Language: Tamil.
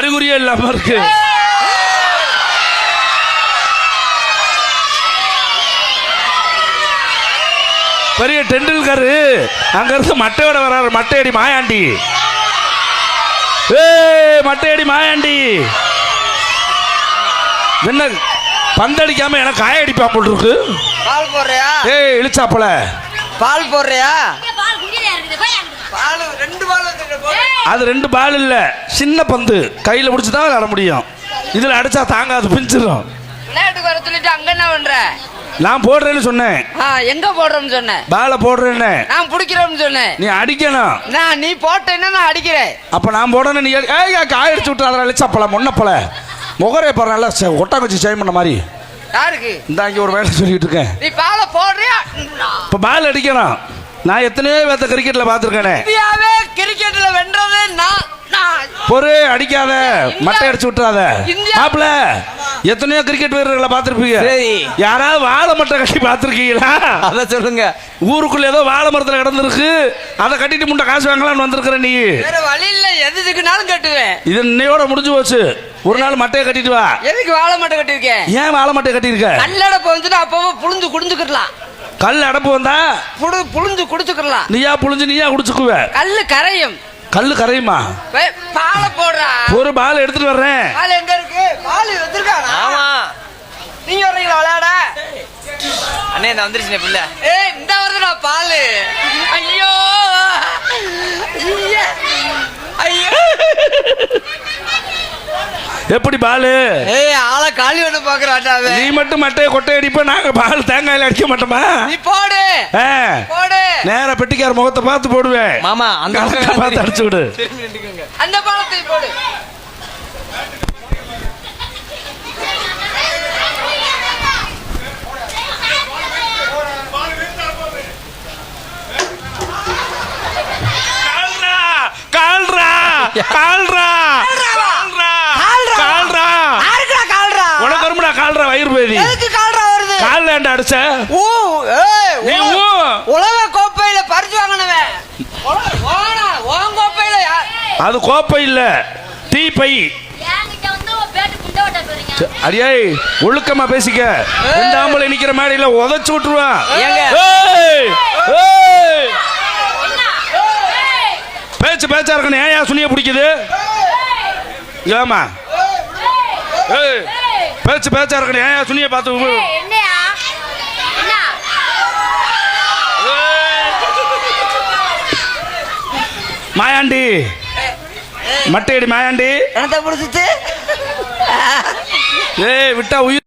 அறிகுறியே இல்லாம இருக்கு. பெரிய டெண்டுல்கர் அங்க இருந்து மட்டையோட வர்றாரு மட்டையடி மாயாண்டி. ஏய் மட்டையடி மாயாண்டி. என்ன பந்தடிக்காம எனக்கு காய அடிப்பா போல் இருக்கு? பால் போடுறியா? ஏய் இழிச்சாப்பல பால். போடுறியா? இங்க பால் ரெண்டு பால் அது ரெண்டு பால் இல்ல. சின்ன பந்து. கையில பிடிச்சி தான் விளையாட முடியும். இதுல அடிச்சா தாங்காது பிஞ்சிடும் விளையாட்டுக்கு வர சொல்லிட்டு அங்க என்ன பண்ற? நான் போடுறேன்னு சொன்னேன். ஆ, எங்க போடுறோம்னு சொன்னேன். பாலை போடுறேன்னு. நான் பிடிக்கிறோம்னு சொன்னேன். நீ அடிக்கணும். நான் நீ போட்டேன்னா நான் அடிக்கிறேன். அப்ப நான் போடணும் நீ ஏய் காய அடிச்சு விட்டுறாத இழிச்சாப்பல முன்னப்பல. முகரே பாரு நல்லா ஒட்டாங்குச்சி செய்ய பண்ண மாதிரி. யாருக்கு? இந்த இங்க ஒரு வேலை சொல்லிட்டு இருக்கேன். நீ பாலை போடுறியா? இப்ப பால் அடிக்கணும். நான் எத்தனையோ பேர்த்த கிரிக்கெட்ல பாத்துருக்கேனே இந்தியாவே கிரிக்கெட்ல வென்றது நான் நான் பொறு அடிக்காத மட்டை அடிச்சு விட்டுறாத. மாப்பிள எத்தனையோ கிரிக்கெட் வீரர்களை பார்த்திருப்பீங்க. யாராவது வாழை மட்டை கட்டி பார்த்திருக்கீங்களா? அத சொல்லுங்க. ஊருக்குள்ள ஏதோ வாழை மரத்துல கிடந்திருக்கு. அதை கட்டிட்டு முண்டை காசு வாங்கலாம்னு வந்திருக்கிற நீ. வேற வழி இல்ல. எதுக்குனாலும் கட்டுவேன். இது இன்னையோட முடிஞ்சு போச்சு. ஒரு நாள் மட்டையை கட்டிட்டு வா. எதுக்கு வாழை மட்டும் கட்டியிருக்கேன்? ஏன் வாழை மட்டை கட்டியிருக்க? கல்லடப்பு வந்துட்டு அப்பப்போ புழுந்து குடிஞ்சுக்கிடலாம். கல் அடப்பு வந்தா? புடு புழுந்து குடிச்சுக்கிடலாம். நீயா புழிஞ்சு நீயா குடிச்சுக்குவ. கல்லு கரையும். கல்லு கரையுமா? பாலை போடுறா. ஒரு பால் எடுத்துட்டு வர்றேன். பால் எங்க இருக்கு? பால் வச்சிருக்கானா ஆமா. நீங்க வர்றீங்களா விளையாட? அண்ணே இந்த வந்துருச்சுனே பிள்ளை. ஏய் இந்த வருதுடா பால். ஐயோ. ஐயா. எப்படி பாலு? ஏய் ஆளை காலி வந்து பாக்குறாட்டாவே நீ மட்டும் மட்டையை கொட்டை அடிப்ப நாங்க பால் தேங்காயில அடிக்க மாட்டோமா? நீ போடு. போடு. நேரா பெட்டிக்கார முகத்தை பார்த்து போடுவேன். மாமா அந்த பக்கம் பார்த்து அடிச்சு விடு. அந்த பாலத்தை போடு. கால்ரா கால்ரா. கால்ரா யாருக்குடா கால்ரா கால்ரா வயிறு பேதி? எதுக்கு கால்ரா வருது? கால்ல ஏன்டா அடிச்ச? ஊ ஏய் நீ ஊ. உலக கோப்பையில பரிசு வாங்கினவன். உல- ஓனா கோப்பையில அது கோப்பை இல்ல டீ பை. அடியே ஒழுக்கமா பேசிக்க. ரெண்டு ஆம்பளை நிக்கிற மேடையில உதச்சு விட்டுருவான் பேச்சு பேச்சா இருக்கணும். ஏன் சுனிய பிடிக்குது? ஏமா ஏய், பேச்சு பேச்சா இருக்கணும். ஏன் சுனிய பார்த்து? மாயாண்டி. மட்டையடி மாயாண்டி. பிடிச்சிச்சு? ஏய் விட்டா உயிர்